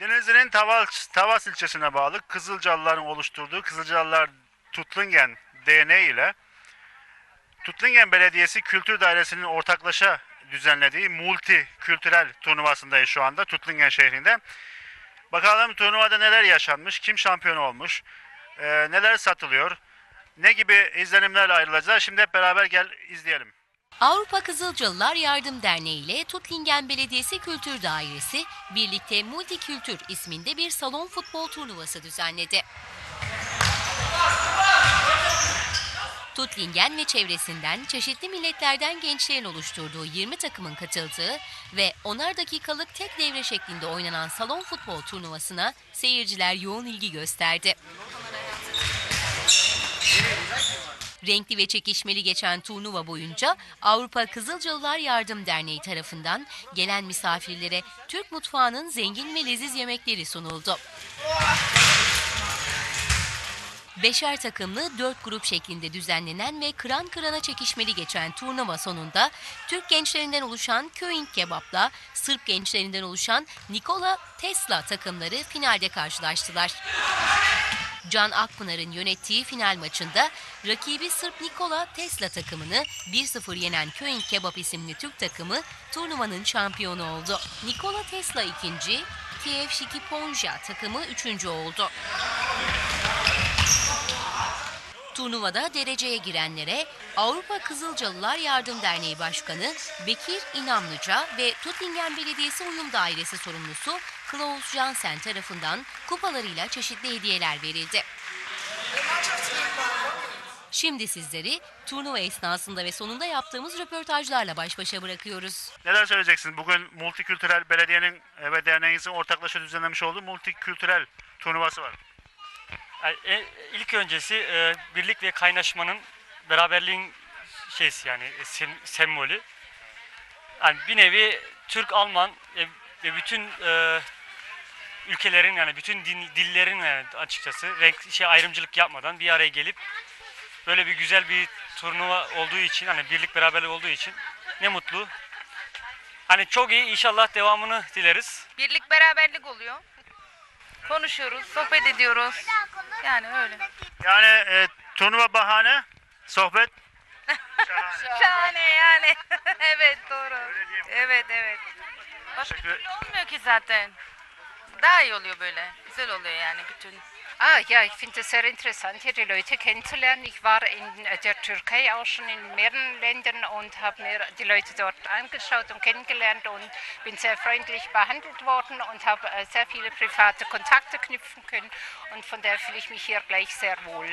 Denizli'nin Tavas, Tavas ilçesine bağlı Kızılcalıların oluşturduğu Kızılcalılar Tutlingen DNA ile Tutlingen Belediyesi Kültür Dairesi'nin ortaklaşa düzenlediği multi kültürel turnuvasındayız şu anda Tutlingen şehrinde. Bakalım turnuvada neler yaşanmış, kim şampiyon olmuş, e, neler satılıyor, ne gibi izlenimlerle ayrılacağız. Şimdi hep beraber gel izleyelim. Avrupa Kızılcalılar Yardım Derneği ile Tutlingen Belediyesi Kültür Dairesi birlikte Multikültür isminde bir salon futbol turnuvası düzenledi. Tutlingen ve çevresinden çeşitli milletlerden gençlerin oluşturduğu 20 takımın katıldığı ve onar dakikalık tek devre şeklinde oynanan salon futbol turnuvasına seyirciler yoğun ilgi gösterdi. Renkli ve çekişmeli geçen turnuva boyunca Avrupa Kızılcalılar Yardım Derneği tarafından gelen misafirlere Türk mutfağının zengin ve leziz yemekleri sunuldu. Beşer takımlı dört grup şeklinde düzenlenen ve kıran kırana çekişmeli geçen turnuva sonunda Türk gençlerinden oluşan Köing Kebap'la Sırp gençlerinden oluşan Nikola Tesla takımları finalde karşılaştılar. Can Akpınar'ın yönettiği final maçında rakibi Sırp Nikola Tesla takımını 1-0 yenen Köing Kebap isimli Türk takımı turnuvanın şampiyonu oldu. Nikola Tesla ikinci, Kiev Shikiponja takımı üçüncü oldu. Turnuvada dereceye girenlere Avrupa Kızılcalılar Yardım Derneği Başkanı Bekir İnamlıca ve Tutlingen Belediyesi Uyum Dairesi sorumlusu Klaus Jansen tarafından kupalarıyla çeşitli hediyeler verildi. Şimdi sizleri turnuva esnasında ve sonunda yaptığımız röportajlarla baş başa bırakıyoruz. Neler söyleyeceksiniz? Bugün multikültürel belediyenin e, ve derneğinizin ortaklaşa düzenlemiş olduğu multikültürel turnuvası var. Yani, e, ilk öncesi e, birlik ve kaynaşmanın beraberliğin şeysi yani e, sem- sembolü. Yani bir nevi Türk, Alman e, ve bütün e, ülkelerin yani bütün din, dillerin yani açıkçası renk şey ayrımcılık yapmadan bir araya gelip böyle bir güzel bir turnuva olduğu için hani birlik beraberlik olduğu için ne mutlu. Hani çok iyi inşallah devamını dileriz. Birlik beraberlik oluyor. Konuşuyoruz, sohbet ediyoruz. Yani öyle. Yani e, turnuva bahane, sohbet şahane. Şahane yani. evet doğru. Evet evet. Başka türlü olmuyor ki zaten. Daha iyi oluyor böyle. Güzel oluyor yani bütün. Ah ja, ich finde es sehr interessant, hier die Leute kennenzulernen. Ich war in äh, der Türkei auch schon in mehreren Ländern und habe mir die Leute dort angeschaut und kennengelernt und bin sehr freundlich behandelt worden und habe äh, sehr viele private Kontakte knüpfen können. Und von daher fühle ich mich hier gleich sehr wohl.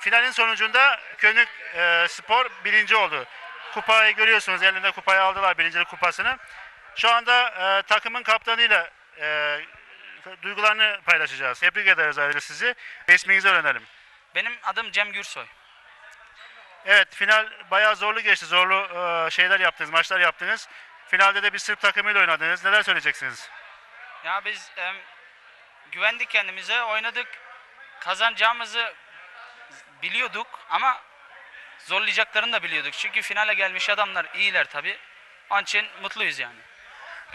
Finalin sonucunda Könük e, Spor birinci oldu. Kupayı görüyorsunuz elinde kupayı aldılar birincilik kupasını. Şu anda e, takımın kaptanıyla e, duygularını paylaşacağız. Tebrik ederiz ayrıca sizi. İsminizi öğrenelim. Benim adım Cem Gürsoy. Evet final bayağı zorlu geçti. Zorlu e, şeyler yaptınız, maçlar yaptınız. Finalde de bir Sırp takımıyla oynadınız. Neler söyleyeceksiniz? Ya biz em, güvendik kendimize, oynadık. Kazanacağımızı biliyorduk ama zorlayacaklarını da biliyorduk. Çünkü finale gelmiş adamlar iyiler tabii. Onun için mutluyuz yani.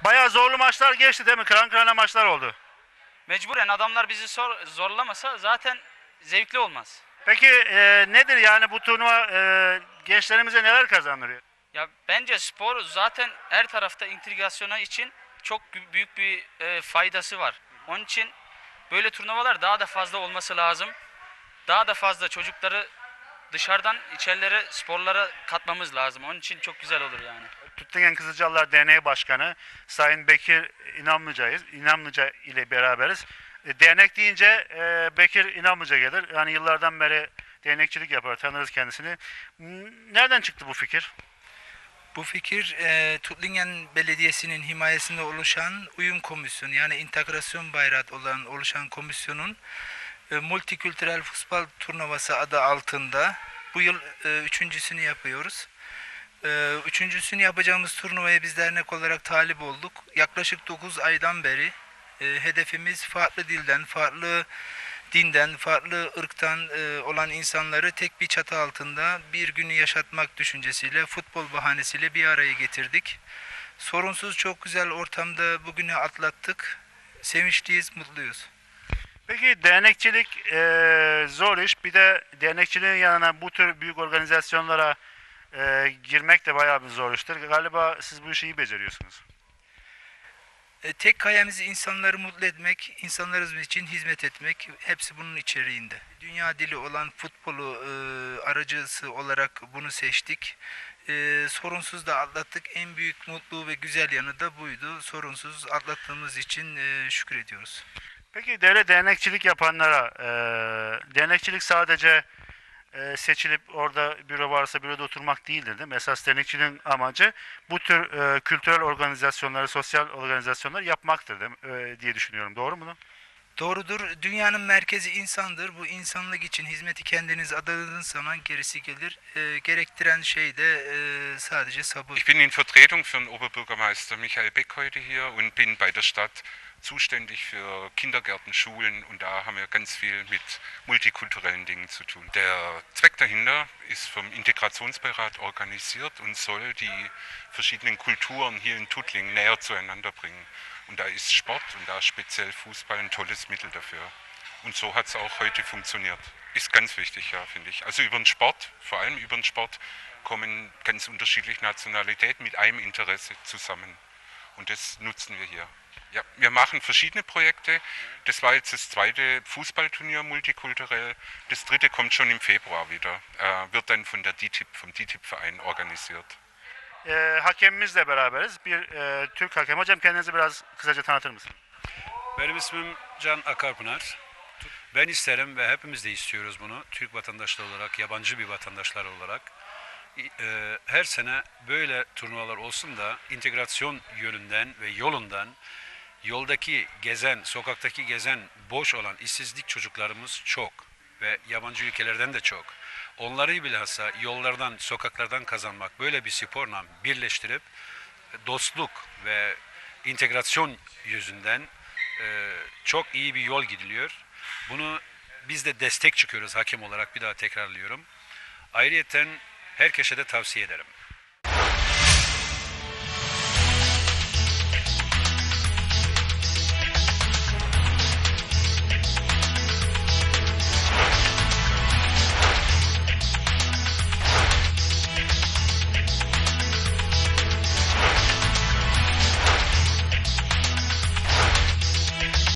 Bayağı zorlu maçlar geçti değil mi? Kıran kırana maçlar oldu. Mecburen adamlar bizi sor- zorlamasa zaten zevkli olmaz. Peki e, nedir yani bu turnuva e, gençlerimize neler kazandırıyor? Ya bence spor zaten her tarafta integrasyona için çok büyük bir e, faydası var. Onun için böyle turnuvalar daha da fazla olması lazım. Daha da fazla çocukları dışarıdan içerilere sporlara katmamız lazım. Onun için çok güzel olur yani. Tutlingen Kızılcalılar Derneği Başkanı Sayın Bekir İnamlıca'yız. İnamlıca ile beraberiz. E, dernek deyince e, Bekir İnamlıca gelir. Yani yıllardan beri dernekçilik yapar, tanırız kendisini. Nereden çıktı bu fikir? Bu fikir e, Tutlingen Belediyesi'nin himayesinde oluşan uyum komisyonu yani integrasyon bayrağı olan oluşan komisyonun multikültürel futbol turnuvası adı altında bu yıl e, üçüncüsünü yapıyoruz. E, üçüncüsünü yapacağımız turnuvaya biz dernek olarak talip olduk. Yaklaşık 9 aydan beri e, hedefimiz farklı dilden, farklı dinden, farklı ırktan e, olan insanları tek bir çatı altında bir günü yaşatmak düşüncesiyle futbol bahanesiyle bir araya getirdik. Sorunsuz çok güzel ortamda bugünü atlattık. sevinçliyiz, mutluyuz. Peki dernekçilik eee, zor iş. Bir de dernekçiliğin yanına bu tür büyük organizasyonlara eee, girmek de bayağı bir zor iştir. Galiba siz bu işi iyi beceriyorsunuz. E, tek kayemiz insanları mutlu etmek, insanlarımız için hizmet etmek. Hepsi bunun içeriğinde. Dünya dili olan futbolu e, aracısı olarak bunu seçtik. E, sorunsuz da atlattık. En büyük mutlu ve güzel yanı da buydu. Sorunsuz atlattığımız için e, şükür ediyoruz. Peki devlet dernekçilik yapanlara eee, dernekçilik sadece eee, seçilip orada büro varsa büroda oturmak değildir değil mi? Esas dernekçiliğin amacı bu tür eee, kültürel organizasyonları, sosyal organizasyonları yapmaktır değil mi? Eee, diye düşünüyorum. Doğru mu? Doğrudur. Dünyanın merkezi insandır. Bu insanlık için hizmeti kendiniz adadığınız zaman gerisi gelir. E, gerektiren şey de e, sadece sabır. Ich bin in Vertretung für den Oberbürgermeister Michael Beck heute hier und bin bei der Stadt zuständig für Kindergärten, Schulen und da haben wir ganz viel mit multikulturellen Dingen zu tun. Der Zweck dahinter ist vom Integrationsbeirat organisiert und soll die verschiedenen Kulturen hier in Tuttlingen näher zueinander bringen. Und da ist Sport und da speziell Fußball ein tolles Mittel dafür. Und so hat es auch heute funktioniert. Ist ganz wichtig, ja, finde ich. Also über den Sport, vor allem über den Sport, kommen ganz unterschiedliche Nationalitäten mit einem Interesse zusammen. Und das nutzen wir hier. Ja, wir machen verschiedene Projekte. Das war jetzt das zweite Fußballturnier multikulturell. Das dritte kommt schon im Februar wieder. Äh, wird dann von der DTIP, vom DTIP-Verein organisiert. Eee, hakemimizle beraberiz. Bir eee, Türk hakem. Hocam kendinizi biraz kısaca tanıtır mısınız? Benim ismim Can Akarpınar. Ben isterim ve hepimiz de istiyoruz bunu. Türk vatandaşları olarak, yabancı bir vatandaşlar olarak. e, Her sene böyle turnuvalar olsun da integrasyon yönünden ve yolundan yoldaki gezen, sokaktaki gezen boş olan işsizlik çocuklarımız çok ve yabancı ülkelerden de çok. Onları bilhassa yollardan, sokaklardan kazanmak böyle bir sporla birleştirip dostluk ve integrasyon yüzünden e, çok iyi bir yol gidiliyor. Bunu biz de destek çıkıyoruz hakem olarak bir daha tekrarlıyorum. Ayrıyeten herkese de tavsiye ederim.